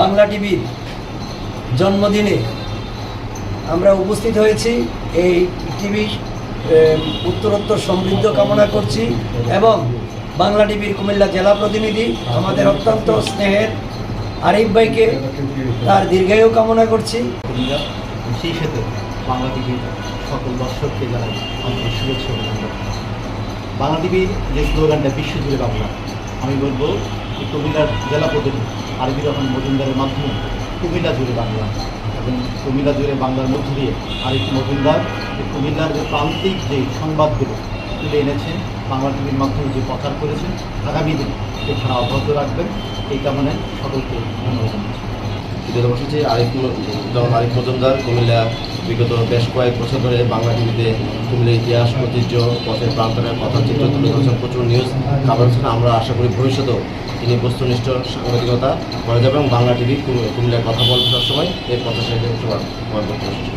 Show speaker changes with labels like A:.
A: বাংলা টিভির জন্মদিনে আমরা উপস্থিত হয়েছি। এই টিভি উত্তরোত্তর সমৃদ্ধ কামনা করছি এবং বাংলা টিভির কুমিল্লা জেলা প্রতিনিধি, আমাদের অত্যন্ত স্নেহের আরিফ ভাইকে তার দীর্ঘায়ু কামনা করছি।
B: সেই সাথে বাংলা টিভির সকল দর্শককে জানাই আন্তরিক শুভেচ্ছা বাংলা টিভির যে স্লোগানটা, বিশ্বজুড়ে বাংলা, আমি বলব কুমিল্লার জেলা প্রতিনিধি আরবি রহমান মজুমদারের মাধ্যমে কুমিল্লা জুড়ে বাংলা। এবং কুমিল্লা জুড়ে বাংলার মধ্য দিয়ে আরিফ মজুমদার কুমিল্লার যে প্রান্তিক যে সংবাদগুলো তুলে এনেছেন, বাংলা টিভির মাধ্যমে যে প্রচার করেছেন, আগামী দিনে সেখানে অব্যাহত রাখবেন। এই কামনায় সকলকে ধন্যবাদ জানাচ্ছি।
C: দ্বিতীয় বসেছি আরিফ আরেক যেমন আরিফ মজুমদার, কুমিল্লা বিগত বেশ কয়েক বছর ধরে বাংলা টিভিতে কুমিল্লার ইতিহাস, ঐতিহ্য, পথের প্রান্তরের কথা চিত্র তুলে ধরেছেন। প্রচুর নিউজ হচ্ছেন আমরা আশা করি ভবিষ্যতেও তিনি বস্তুনিষ্ঠ, সাংবাদিকতা করে যাবে এবং বাংলা টিভি কুমিল্লার কথা বলতে সবসময়। এই কথা করছি।